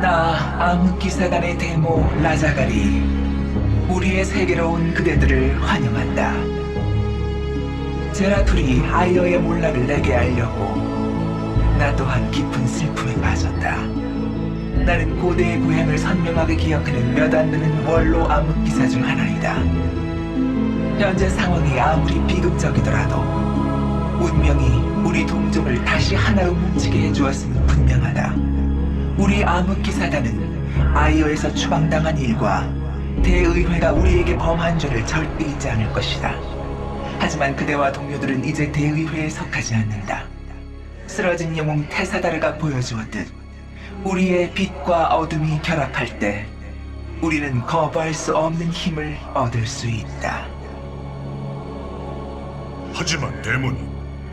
나 암흑기사단의 대모 라자갈이 우리의 세계로 온 그대들을 환영한다. 제라툴이 아이어의 몰락을 내게 알렸고 나 또한 깊은 슬픔에 빠졌다. 나는 고대의 고향을 선명하게 기억하는 몇 안 되는 원로 암흑기사 중 하나이다. 현재 상황이 아무리 비극적이더라도 운명이 우리 동족을 다시 하나로 뭉치게 해주었음은 분명하다. 우리 암흑기 사단은 아이어에서 추방당한 일과 대의회가 우리에게 범한 죄를 절대 잊지 않을 것이다. 하지만 그대와 동료들은 이제 대의회에 속하지 않는다. 쓰러진 영웅 테사다르가 보여주었듯 우리의 빛과 어둠이 결합할 때 우리는 거부할 수 없는 힘을 얻을 수 있다. 하지만 대모님,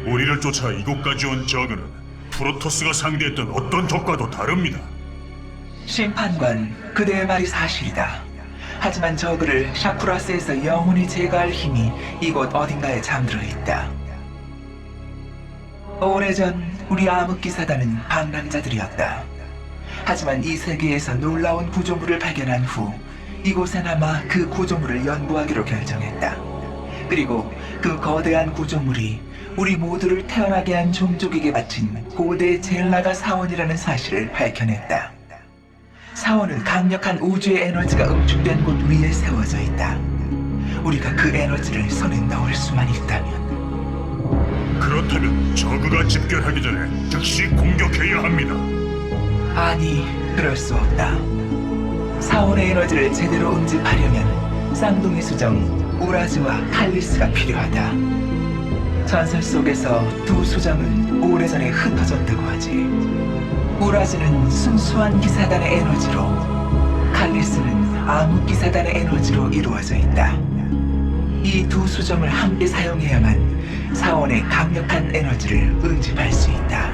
우리를 쫓아 이곳까지 온 저그는 프로토스가 상대했던 어떤 적과도 다릅니다. 심판관, 그대의 말이 사실이다. 하지만 저그를 샤프라스에서 영원히 제거할 힘이 이곳 어딘가에 잠들어 있다. 오래전 우리 암흑기사단은 방랑자들이었다. 하지만 이 세계에서 놀라운 구조물을 발견한 후 이곳에 남아 그 구조물을 연구하기로 결정했다. 그리고 그 거대한 구조물이 우리 모두를 태어나게 한 종족에게 바친 고대 젤라가 사원이라는 사실을 밝혀냈다. 사원은 강력한 우주의 에너지가 응축된 곳 위에 세워져 있다. 우리가 그 에너지를 손에 넣을 수만 있다면 그렇다면 저그가 집결하기 전에 즉시 공격해야 합니다. 아니, 그럴 수 없다. 사원의 에너지를 제대로 응집하려면 쌍둥이 수정 우라즈와 칼리스가 필요하다. 전설 속에서 두 수정은 오래전에 흩어졌다고 하지. 우라즈는 순수한 기사단의 에너지로, 칼리스는 암흑 기사단의 에너지로 이루어져 있다. 이 두 수정을 함께 사용해야만 사원의 강력한 에너지를 응집할 수 있다.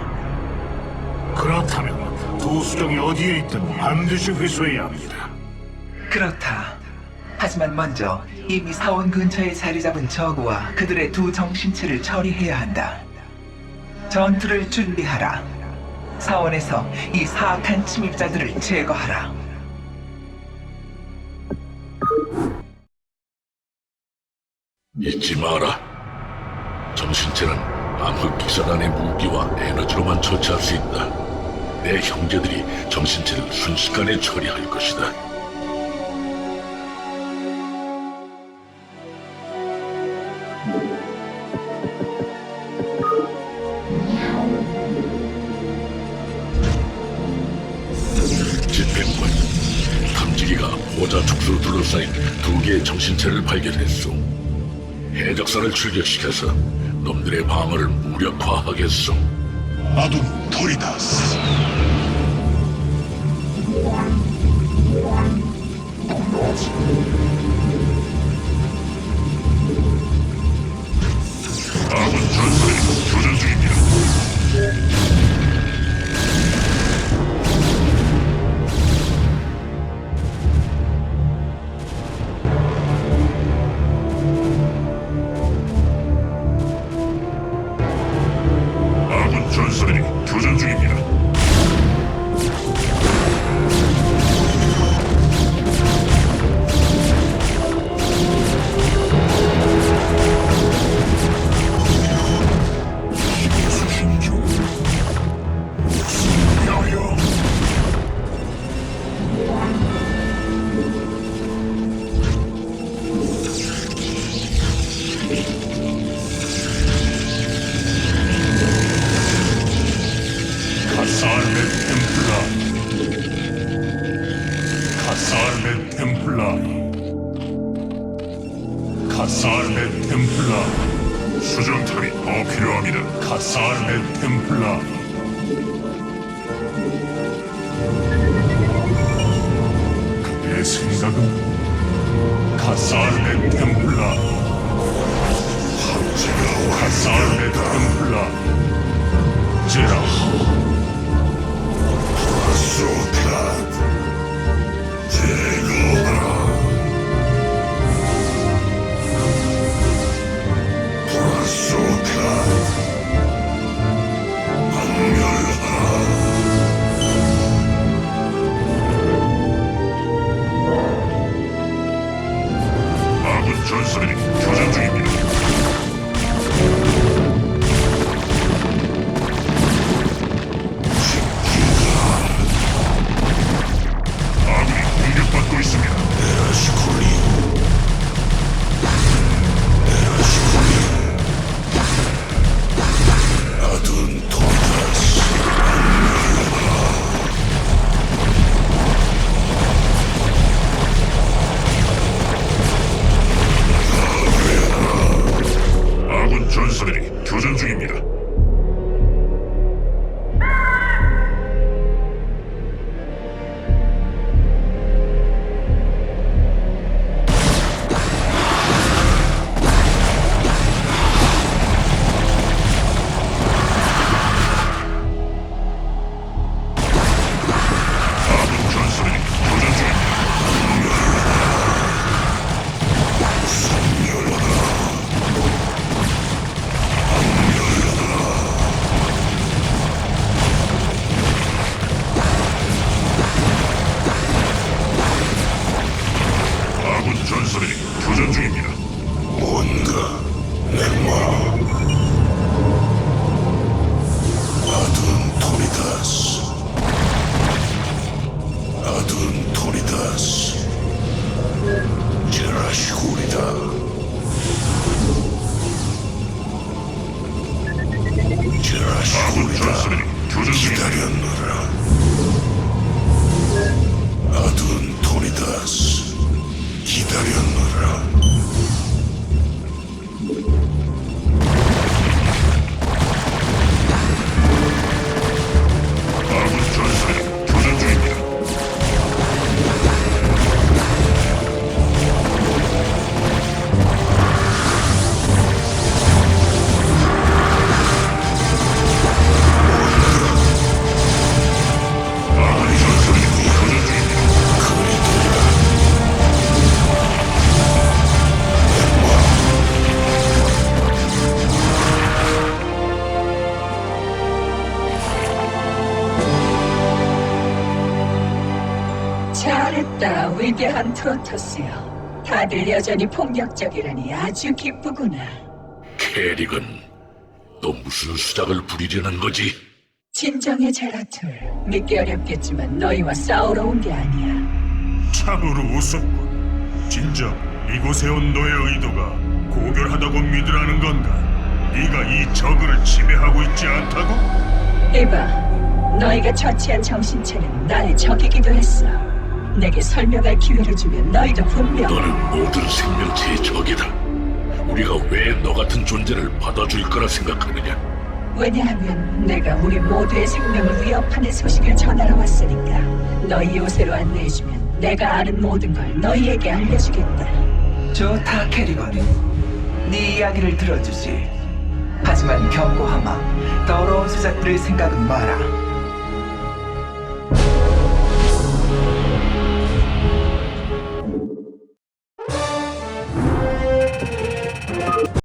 그렇다면 두 수정이 어디에 있든 반드시 회수해야 합니다. 그렇다. 하지만 먼저 이미 사원 근처에 자리 잡은 저구와 그들의 두 정신체를 처리해야 한다. 전투를 준비하라. 사원에서 이 사악한 침입자들을 제거하라. 잊지 마라. 정신체는 암흑 기사단의 무기와 에너지로만 처치할 수 있다. 내 형제들이 정신체를 순식간에 처리할 것이다. 탐지기가 보자 축소로 둘러싸인 두 개의 정신체를 발견했소. 해적선을 출격시켜서 놈들의 방어를 무력화하겠소. 아둔 토리다스. 아군 전설이 교전 중입니다. 카사르메 템플라 카사르메 템플라 수정탑이 더 필요합니다. 카사르메 템플라 그의 생각은 카사르메 템플라 카사르메 템플라 제라. 소탄 제 기관들이 교전 중입니다. 프로토스요. 다들 여전히 폭력적이라니 아주 기쁘구나. 캐릭은 또 무슨 수작을 부리려는 거지? 진정해, 제라툴. 믿기 어렵겠지만 너희와 싸우러 온 게 아니야. 참으로 우습군. 진정 이곳에 온 너의 의도가 고결하다고 믿으라는 건가? 네가 이 저그를 지배하고 있지 않다고? 이봐, 너희가 처치한 정신체는 나의 적이기도 했어. 내게 설명할 기회를 주면 너희도 분명 너는 모든 생명체의 적이다. 우리가 왜 너 같은 존재를 받아줄 거라 생각하느냐? 왜냐하면 내가 우리 모두의 생명을 위협하는 소식을 전하러 왔으니까 너희 요새로 안내해주면 내가 아는 모든 걸 너희에게 알려주겠다. 좋다 캐리건 네 이야기를 들어주지 하지만 경고하마 더러운 수작 부릴 생각은 마라